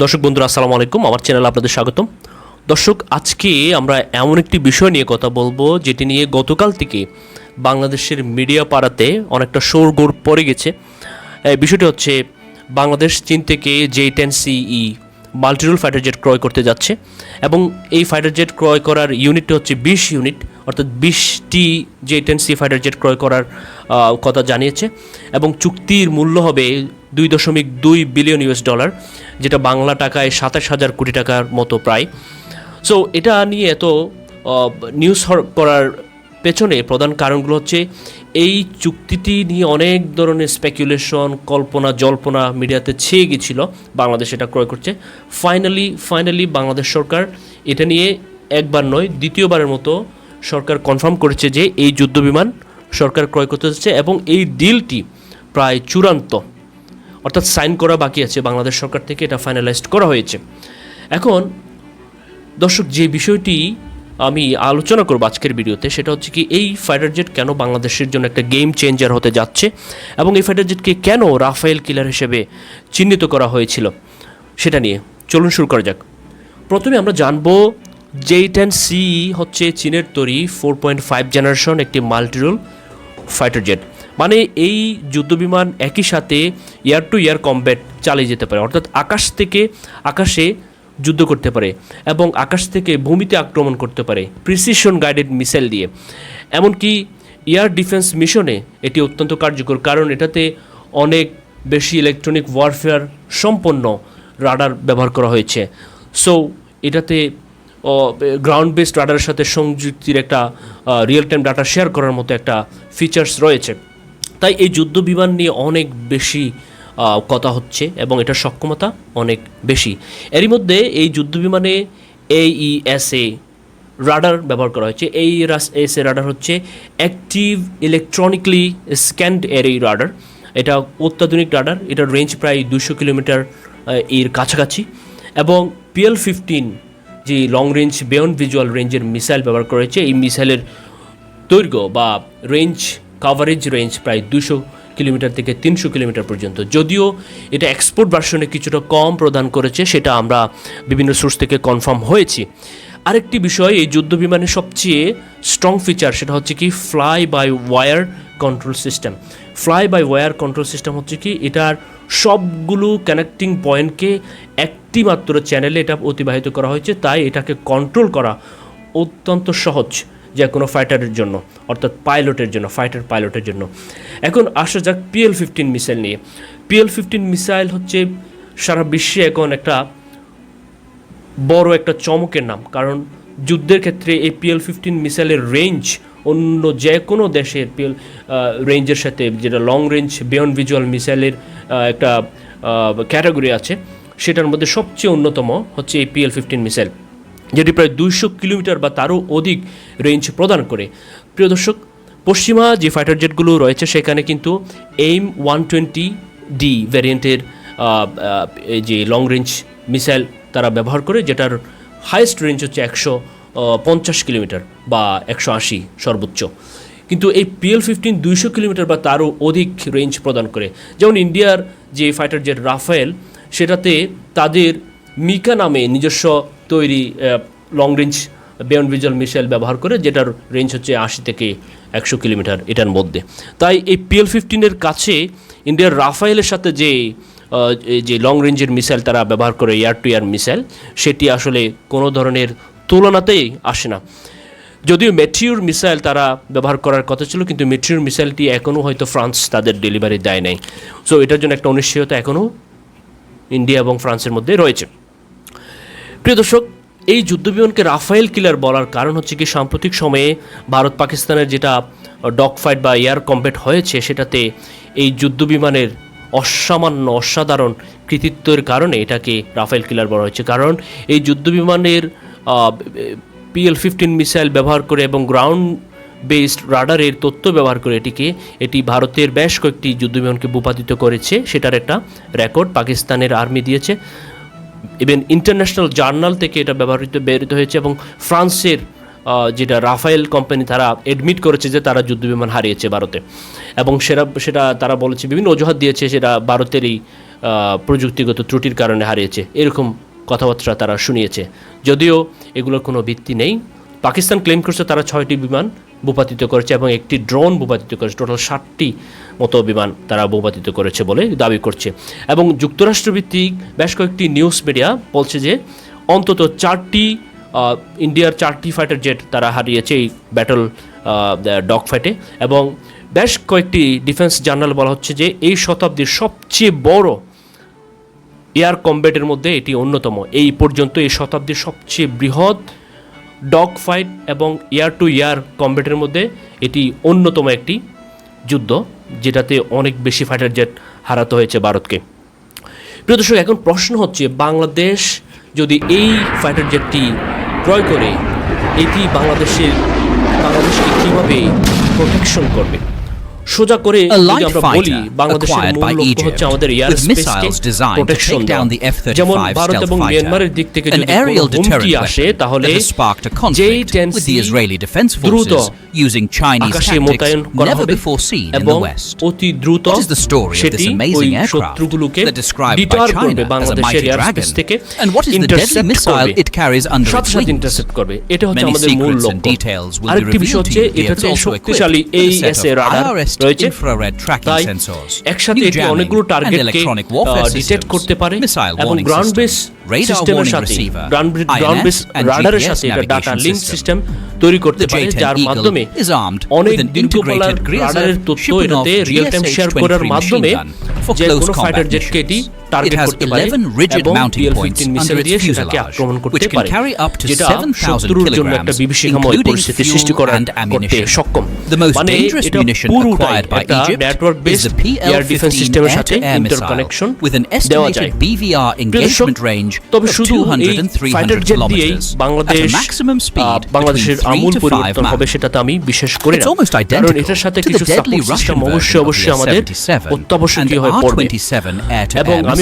দর্শক বন্ধুরা, আসসালামু আলাইকুম। আমার চ্যানেলে আপনাদের স্বাগতম। দর্শক, আজকে আমরা এমন একটি বিষয় নিয়ে কথা বলব, যেটি নিয়ে গতকাল থেকে বাংলাদেশের মিডিয়া পাড়াতে অনেকটা শোরগোড় পড়ে গেছে। বিষয়টি হচ্ছে, বাংলাদেশ, চীন থেকে জে টেন সিই মাল্টিরুল ফাইটার জেট ক্রয় করতে যাচ্ছে এবং এই ফাইটার জেট ক্রয় করার ইউনিটটি হচ্ছে বিশ ইউনিট অর্থাৎ বিশটি J ten C fighter jet ক্রয় করার কথা জানিয়েছে এবং চুক্তির মূল্য হবে দুই দশমিক দুই বিলিয়ন ইউএস ডলার, যেটা বাংলা টাকায় সাতাশ হাজার কোটি টাকার মতো প্রায়। সো এটা নিয়ে এত নিউজ করার পেছনে প্রধান কারণগুলো হচ্ছে, এই চুক্তিটি নিয়ে অনেক ধরনের স্পেকুলেশন কল্পনা, জল্পনা মিডিয়াতে ছেয়ে গেছিল, বাংলাদেশ এটা ক্রয় করছে। ফাইনালি ফাইনালি বাংলাদেশ সরকার এটা নিয়ে একবার নয়, দ্বিতীয়বারের মতো সরকার কনফার্ম করেছে যে এই যুদ্ধ বিমান সরকার ক্রয় করতে যাচ্ছে এবং এই ডিলটি প্রায় চূড়ান্ত। অর্থাৎ সাইন করা বাকি আছে, বাংলাদেশ সরকার থেকে এটা ফাইনালাইজড করা হয়েছে। এখন, দর্শক, যে বিষয়টি আমি আলোচনা করব আজকের ভিডিওতে, সেটা হচ্ছে কি এই ফাইটার জেট কেন বাংলাদেশের জন্য একটা গেম চেঞ্জার হতে যাচ্ছে এবং এই ফাইটার জেটকে কেন রাফায়েল কিলার হিসেবে চিহ্নিত করা হয়েছিল সেটা নিয়ে। চলুন শুরু করা যাক। প্রথমে আমরা জানব জে টেন সি হচ্ছে চীনের তৈরি ফোর পয়েন্ট ফাইভ জেনারেশন একটি মাল্টিরোল ফাইটার জেট মানে এই যুদ্ধবিমান একই সাথে এয়ার টু এয়ার কমব্যাট চালিয়ে যেতে পারে। অর্থাৎ আকাশ থেকে আকাশে যুদ্ধ করতে পারে এবং আকাশ থেকে ভূমিতে আক্রমণ করতে পারে প্রিসিশন গাইডেড মিসাইল দিয়ে। এমনকি এয়ার ডিফেন্স মিশনে এটি অত্যন্ত কার্যকর কারণ এটাতে অনেক বেশি ইলেকট্রনিক ওয়ারফেয়ার সম্পন্ন রাডার ব্যবহার করা হয়েছে। সো এটাতে গ্রাউন্ড বেসড রাডারের সাথে সংযুক্তির একটা রিয়েল টাইম ডাটা শেয়ার করার মতো একটা ফিচার্স রয়েছে। তাই এই যুদ্ধ বিমান নিয়ে অনেক বেশি কথা হচ্ছে এবং এটার সক্ষমতা অনেক বেশি। এরই মধ্যে এই যুদ্ধ বিমানে এইইএসএ রাডার ব্যবহার করা হয়েছে। এই এস এ রাডার হচ্ছে অ্যাক্টিভ ইলেকট্রনিকলি স্ক্যান্ড এর এই রাডার। এটা অত্যাধুনিক রাডার, এটার রেঞ্জ প্রায় দুশো কিলোমিটার এর কাছাকাছি এবং পিএল ফিফটিন যে লং রেঞ্জ বেয়ন্ড ভিজুয়াল রেঞ্জের মিসাইল ব্যবহার করা হয়েছে, এই মিসাইলের দৈর্ঘ্য বা রেঞ্জ কাভারেজ রেঞ্জ প্রায় দুশো কিলোমিটার থেকে তিনশো কিলোমিটার পর্যন্ত। যদিও এটা এক্সপোর্ট ভার্সনে কিছুটা কম প্রদান করেছে, সেটা আমরা বিভিন্ন সোর্স থেকে কনফার্ম হয়েছি। আরেকটি বিষয়, এই যুদ্ধ বিমানের সবচেয়ে স্ট্রং ফিচার সেটা হচ্ছে কি fly by wire control system fly by wire control system হচ্ছে কি, এটার সবগুলো কানেক্টিং পয়েন্টকে একটি মাত্র চ্যানেলে এটা অতিবাহিত করা হয়েছে, তাই এটাকে কন্ট্রোল করা অত্যন্ত সহজ। যে কোনো ফাইটারের জন্য, অর্থাৎ পাইলটের জন্য ফাইটার পাইলটের জন্য। এখন আসা যাক পিএল ফিফটিন মিসাইল নিয়ে। পিএল ফিফটিন মিসাইল হচ্ছে সারা বিশ্বে এখন একটা বড় একটা চমকের নাম, কারণ যুদ্ধের ক্ষেত্রে এই পিএল ফিফটিন মিসাইলের রেঞ্জ অন্য যে কোনো দেশের পিএল রেঞ্জের সাথে, যেটা লং রেঞ্জ বিয়ন্ড ভিজুয়াল মিসাইলের একটা ক্যাটাগরি আছে, সেটার মধ্যে সবচেয়ে অন্যতম হচ্ছে এই পিএল ফিফটিন মিসাইল যেটি প্রায় দুইশো কিলোমিটার বা তারও অধিক রেঞ্জ প্রদান করে। প্রিয় দর্শক, পশ্চিমা যে ফাইটার জেটগুলো রয়েছে সেখানে কিন্তু এইম ওয়ান টোয়েন্টি ডি ভ্যারিয়েন্টের যে লং রেঞ্জ মিসাইল তারা ব্যবহার করে, যেটার হাইয়েস্ট রেঞ্জ হচ্ছে একশো পঞ্চাশ কিলোমিটার বা একশো আশি সর্বোচ্চ। কিন্তু এই পিএল ফিফটিন দুইশো কিলোমিটার বা তারও অধিক রেঞ্জ প্রদান করে। যেমন ইন্ডিয়ার যে ফাইটার জেট রাফায়েল, সেটাতে তাদের মিকা নামে নিজস্ব তৈরি long range beyond visual missile ব্যবহার করে, যেটার রেঞ্জ হচ্ছে আশি থেকে একশো কিলোমিটার এটার মধ্যে। তাই এই পিএল ফিফটিনের কাছে ইন্ডিয়ার রাফায়েলের সাথে যে যে লং রেঞ্জের মিসাইল তারা ব্যবহার করে এয়ার টু এয়ার মিসাইল সেটি আসলে কোনো ধরনের তুলনাতেই আসে না। যদিও মেট্রিওর মিসাইল তারা ব্যবহার করার কথা ছিল, কিন্তু মেট্রিওর মিসাইলটি এখনও হয়তো ফ্রান্স তাদের ডেলিভারি দেয় নাই। সো এটার জন্য একটা অনিশ্চয়তা এখনও ইন্ডিয়া এবং ফ্রান্সের মধ্যে রয়েছে। প্রিয় দর্শক, এই যুদ্ধবিমানকে রাফায়েল কিলার বলার কারণ হচ্ছে কি, সাম্প্রতিক সময়ে ভারত পাকিস্তানের যেটা ডগ ফাইট বা এয়ার কম্বেট হয়েছে, সেটাতে এই যুদ্ধবিমানের অসামান্য, অসাধারণ কৃতিত্বের কারণে এটাকে রাফায়েল কিলার বলা হয়েছে। কারণ এই যুদ্ধবিমানের পিএল ফিফটিন মিসাইল ব্যবহার করে এবং গ্রাউন্ড বেসড রাডারের তথ্য ব্যবহার করে এটিকে, এটি ভারতের বেশ কয়েকটি যুদ্ধবিমানকে ভূপাতিত করেছে, সেটার একটা রেকর্ড পাকিস্তানের আর্মি দিয়েছে। ইভেন ইন্টারন্যাশনাল জার্নাল থেকে এটা ব্যবহৃত বেরিত হয়েছে এবং ফ্রান্সের যেটা রাফায়েল কোম্পানি তারা এডমিট করেছে যে তারা যুদ্ধবিমান হারিয়েছে ভারতে। এবং সেটা সেটা তারা বলেছে, বিভিন্ন অজুহাত দিয়েছে সেটা ভারতের এই প্রযুক্তিগত ত্রুটির কারণে হারিয়েছে। এরকম কথাবার্তা তারা শুনিয়েছে। যদিও এগুলোর কোনো ভিত্তি নেই। পাকিস্তান ক্লেম করছে তারা ছয়টি বিমান ভূপাতিত করেছে এবং একটি ড্রোন ভূপাতিত করেছে। টোটাল ষাটটি মতো বিমান তারা ভূপাতিত করেছে বলে দাবি করছে। এবং যুক্তরাষ্ট্রভিত্তিক বেশ কয়েকটি নিউজ মিডিয়া বলছে যে, অন্তত চারটি ইন্ডিয়ার চারটি ফাইটার জেট তারা হারিয়েছে এই ব্যাটল ডগ ফাইটে এবং বেশ কয়েকটি ডিফেন্স জার্নাল বলা হচ্ছে যে, এই শতাব্দীর সবচেয়ে বড় এয়ার কম্ব্যাটের মধ্যে এটি অন্যতম। এই পর্যন্ত এই শতাব্দীর সবচেয়ে বৃহৎ ডগ ফাইট এবং এয়ার টু এয়ার কম্ব্যাটের মধ্যে এটি অন্যতম একটি যুদ্ধ। যেটাতে অনেক বেশি ফাইটার জেট হারাতে হয়েছে ভারতকে। প্রিয় দর্শক, এখন প্রশ্ন হচ্ছে, বাংলাদেশ যদি এই ফাইটার জেটটি ক্রয় করে, এটি বাংলাদেশের, বাংলাদেশকে কীভাবে প্রোটেকশন করবে? সোজা করে যদি আমরা বলি বাংলাদেশের মূল লক্ষ্য হচ্ছে আমাদের air to protection take down the F-35 যেমন ভারত এবং মিয়ানমারের দিক থেকে যদি হুমকি আসে তাহলে যেই defense দ্রুত আকাশে মোতায়েন করা হবে এবং. অতি দ্রুত সেটি ওই শত্রুগুলোকে ডিটার করবে বাংলাদেশের এয়ারস্পেস dragon? থেকে missile করবে। সাথে সাথে? ইন্টারসেপ্ট করবে এটা হচ্ছে আমাদের মূল লক্ষ্য আরেকটি বিষয় হচ্ছে. এটা হচ্ছে শক্তিশালী set এইএসএ of রাডার রয়েছে একসাথে এটি অনেকগুলো টার্গেটকে ডিটেক্ট করতে পারে এবং গ্রাউন্ড বেস সিস্টেমের সাথে গ্রাউন্ড বেস রাডারের সাথে এটা ডাটা লিংক. সিস্টেম তৈরি করতে পারে J-10 যার মাধ্যমে অনেক Griza রাডারের তথ্য এটাতে রিয়েল টাইম শেয়ার GSH-23 করার মাধ্যমে যে কোনো ফাইটার জেটকে এটি. টার্গেট It has করতে পারে 11 rigid এবং mounting points under মিসাইল দিয়ে সেটাকে fuselage, আক্রমণ করতে which can পারে carry up to যেটা 7,000 শত্রুর জন্য একটা বিভীষিকাময় including পরিস্থিতি সৃষ্টি করার and করতে ammunition. সক্ষম The most মানে dangerous এটা munition পুরোটাই একটা Egypt network is the air defence PL-15 সিস্টেমের সাথে ইন্টারকানেকশন missile with an দেওয়া যায় estimated BVR engagement range তবে of শুধু 200 and ফাইটার 300 জেট দিয়েই kilometers Bangladesh at a maximum speed বাংলাদেশের আমূল 3 to 5 পরিবর্তন হবে সেটাতে আমি বিশ্বাস করি না almost কারণ identical এটার সাথে to the কিছু deadly সাপোর্ট Russian সিস্টেম অবশ্যই অবশ্যই আমাদের S-77 and অত্যাবশ্যকীয় হয়ে পড়বে R-27 air-to-air এবং আমি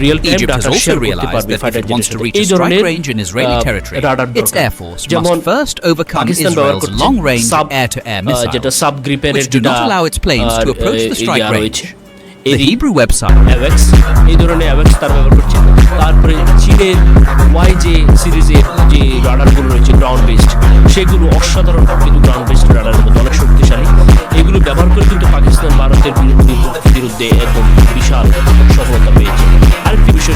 রিয়েল টাইম ডাটা শেয়ার করতে পারবে ফাইটার এই ধরনের রাডার its দরকার air যেমন must first overcome পাকিস্তান ব্যবহার করছে long-range সাব air-to-air আহ, যেটা সাব গ্রিপেনের which do not allow its planes to approach the strike range. The Hebrew website অ্যাভেক্স এই ধরনের তার ব্যবহার করছে। তারপরে চীনের সিরিজের যে রাডারগুলো রয়েছে গ্রাউন্ড বেসড সেগুলো অসাধারণ কিন্তু গ্রাউন্ড বেসড রাডারের মধ্যে অনেক শক্তিশালী। এগুলো ব্যবহার করে কিন্তু পাকিস্তান ভারতের বিরুদ্ধে- একদম বিশাল সফলতা পেয়েছে।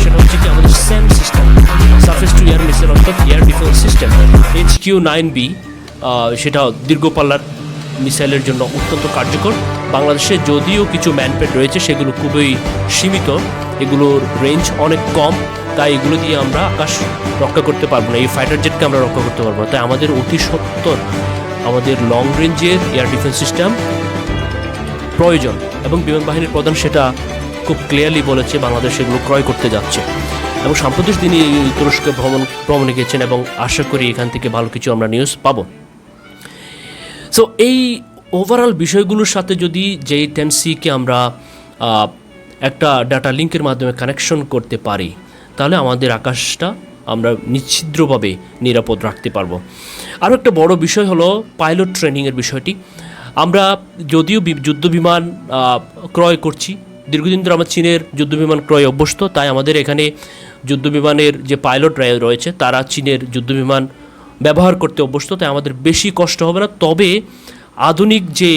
সেটা হচ্ছে কি আমাদের SAM system surface to air missile অর্থাৎ air defence system H Q nine B সেটা দীর্ঘ পাল্লার মিসাইলের জন্য অত্যন্ত কার্যকর। বাংলাদেশে যদিও কিছু ম্যানপেড রয়েছে, সেগুলো খুবই সীমিত। এগুলোর রেঞ্জ অনেক কম, তাই এগুলো দিয়ে আমরা আকাশ রক্ষা করতে পারব না। এই ফাইটার জেটকে আমরা রক্ষা করতে পারব না। তাই আমাদের অতি সত্তর আমাদের লং রেঞ্জের এয়ার ডিফেন্স সিস্টেম প্রয়োজন এবং বিমান বাহিনীর প্রধান সেটা খুব ক্লিয়ারলি বলেছে বাংলাদেশ এগুলো ক্রয় করতে যাচ্ছে। এবং সাম্প্রতিক এই তুরস্কে ভ্রমণ, ভ্রমণে গেছেন এবং আশা করি এখান থেকে ভালো কিছু আমরা নিউজ পাবো। সো এই ওভারঅল বিষয়গুলোর সাথে যদি যেই টেন সিকে আমরা একটা ডাটা লিঙ্কের মাধ্যমে কানেকশন করতে পারি, তাহলে আমাদের আকাশটা আমরা নিশ্ছিদ্রভাবে নিরাপদ রাখতে পারব। আরও একটা বড় বিষয় হলো পাইলট ট্রেনিংয়ের বিষয়টি। আমরা যদিও যুদ্ধ বিমান ক্রয় করছি দীর্ঘদিন ধরে আমরা চীনের যুদ্ধ বিমান ক্রয় অভ্যস্ত, তাই আমাদের এখানে যুদ্ধ বিমানের যে পাইলট রয়েছে, তারা চীনের যুদ্ধ বিমান ব্যবহার করতে অভ্যস্ত, তাই আমাদের বেশি কষ্ট হবে না। তবে আধুনিক যে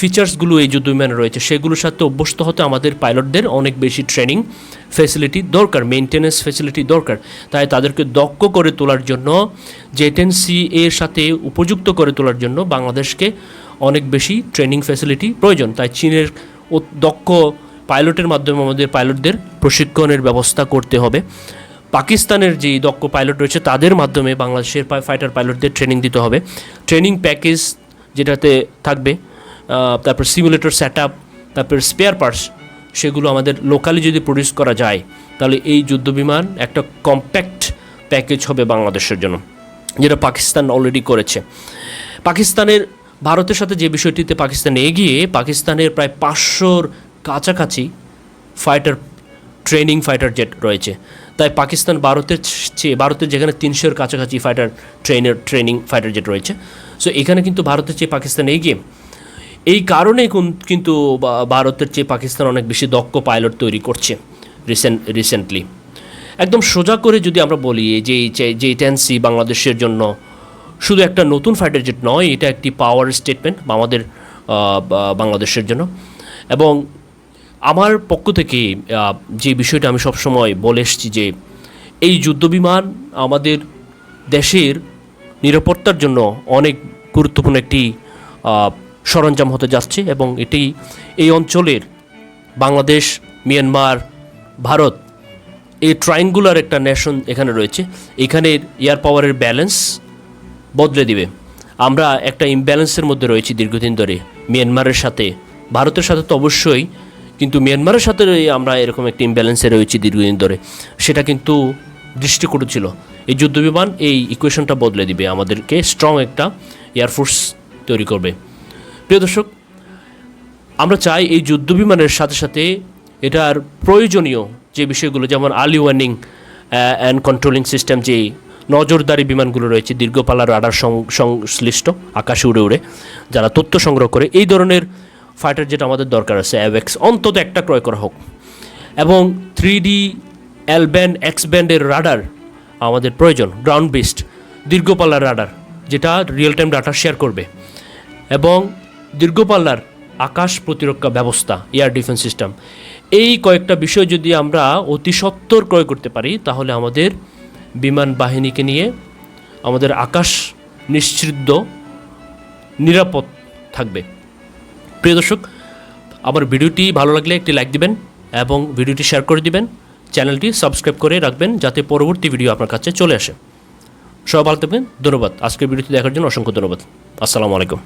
ফিচার্সগুলো এই যুদ্ধ বিমানে রয়েছে, সেগুলোর সাথে অভ্যস্ত হতে আমাদের পাইলটদের অনেক বেশি ট্রেনিং ফেসিলিটি দরকার মেনটেন্যান্স ফেসিলিটি দরকার। তাই তাদেরকে দক্ষ করে তোলার জন্য জেটেন্সি এর সাথে উপযুক্ত করে তোলার জন্য বাংলাদেশকে অনেক বেশি ট্রেনিং ফেসিলিটি প্রয়োজন। তাই চীনের দক্ষ পাইলটের মাধ্যমে আমাদের পাইলটদের প্রশিক্ষণের ব্যবস্থা করতে হবে। পাকিস্তানের যে দক্ষ পাইলট রয়েছে, তাদের মাধ্যমে বাংলাদেশের ফাইটার পাইলটদের ট্রেনিং দিতে হবে। ট্রেনিং প্যাকেজ যেটাতে থাকবে তারপর সিমুলেটর সেট আপ তারপর স্পেয়ার পার্টস সেগুলো আমাদের লোকালি যদি প্রডিউস করা যায়, তাহলে এই যুদ্ধ বিমান একটা কম্প্যাক্ট প্যাকেজ হবে বাংলাদেশের জন্য, যেটা পাকিস্তান অলরেডি করেছে। পাকিস্তানের, ভারতের সাথে যে বিষয়টিতে পাকিস্তান এগিয়ে, পাকিস্তানের প্রায় পাঁচশোর কাছাকাছি ফাইটার ট্রেনিং ফাইটার জেট রয়েছে। তাই পাকিস্তান ভারতের চেয়ে, ভারতের যেখানে তিনশোর কাছাকাছি ফাইটার ট্রেনের ট্রেনিং ফাইটার জেট রয়েছে। সো এখানে কিন্তু ভারতের চেয়ে পাকিস্তান এগিয়ে। এই কারণে কোন- কিন্তু ভারতের চেয়ে পাকিস্তান অনেক বেশি দক্ষ পাইলট তৈরি করছে রিসেন্ট রিসেন্টলি একদম সোজা করে যদি আমরা বলি যে- যে টেন্সি বাংলাদেশের জন্য শুধু একটা নতুন ফাইটার জেট নয়, এটা একটি পাওয়ার স্টেটমেন্ট আমাদের বাংলাদেশের জন্য। এবং আমার পক্ষ থেকে যে বিষয়টা আমি সবসময় বলে এসেছি যে, এই যুদ্ধবিমান আমাদের দেশের নিরাপত্তার জন্য অনেক গুরুত্বপূর্ণ একটি সরঞ্জাম হতে যাচ্ছে এবং এটি এই অঞ্চলের বাংলাদেশ, মিয়ানমার, ভারত, এই ট্রাইঙ্গুলার একটা নেশন এখানে রয়েছে। এখানের এয়ার পাওয়ারের ব্যালেন্স বদলে দিবে। আমরা একটা ইমব্যালেন্সের মধ্যে রয়েছি দীর্ঘদিন ধরে, মিয়ানমারের সাথে। ভারতের সাথে তো অবশ্যই কিন্তু মিয়ানমারের সাথে আমরা এরকম একটা ইমব্যালেন্সে রয়েছি দীর্ঘদিন ধরে। সেটা কিন্তু দৃষ্টিকটু ছিল। এই যুদ্ধবিমান এই ইকুয়েশনটা বদলে দিবে, আমাদেরকে স্ট্রং একটা এয়ারফোর্স তৈরি করবে। প্রিয় দর্শক, আমরা চাই এই যুদ্ধবিমানের সাথে সাথে এটার প্রয়োজনীয় যে বিষয়গুলো, যেমন early warning and controlling system যে নজরদারি বিমানগুলো রয়েছে দীর্ঘপালার রাডার সংশ্লিষ্ট, আকাশে উড়ে উড়ে, যারা তথ্য সংগ্রহ করে, এই ধরনের ফাইটার যেটা আমাদের দরকার আছে, অ্যাভেক্স। অন্তত একটা ক্রয় করা হোক। এবং three D L band X ব্যান্ডের রাডার আমাদের প্রয়োজন, গ্রাউন্ড বেসড, দীর্ঘপাল্লার রাডার, যেটা রিয়েল টাইম ডাটা শেয়ার করবে। এবং দীর্ঘপাল্লার আকাশ প্রতিরক্ষা ব্যবস্থা, এয়ার ডিফেন্স সিস্টেম। এই কয়েকটা বিষয় যদি আমরা অতি সত্বর ক্রয় করতে পারি, তাহলে আমাদের বিমান বাহিনীকে নিয়ে আমাদের আকাশ নিশ্চিদ্ধ নিরাপদ থাকবে। প্রিয় দর্শক, আমার ভিডিওটি ভালো লাগলে একটি লাইক দিবেন এবং ভিডিওটি শেয়ার করে দিবেন। চ্যানেলটি সাবস্ক্রাইব করে রাখবেন যাতে পরবর্তী ভিডিও আপনার কাছে চলে আসে। সবাই ভালো থাকবেন, ধন্যবাদ। আজকের ভিডিওটি দেখার জন্য অসংখ্য ধন্যবাদ। আসসালামু আলাইকুম।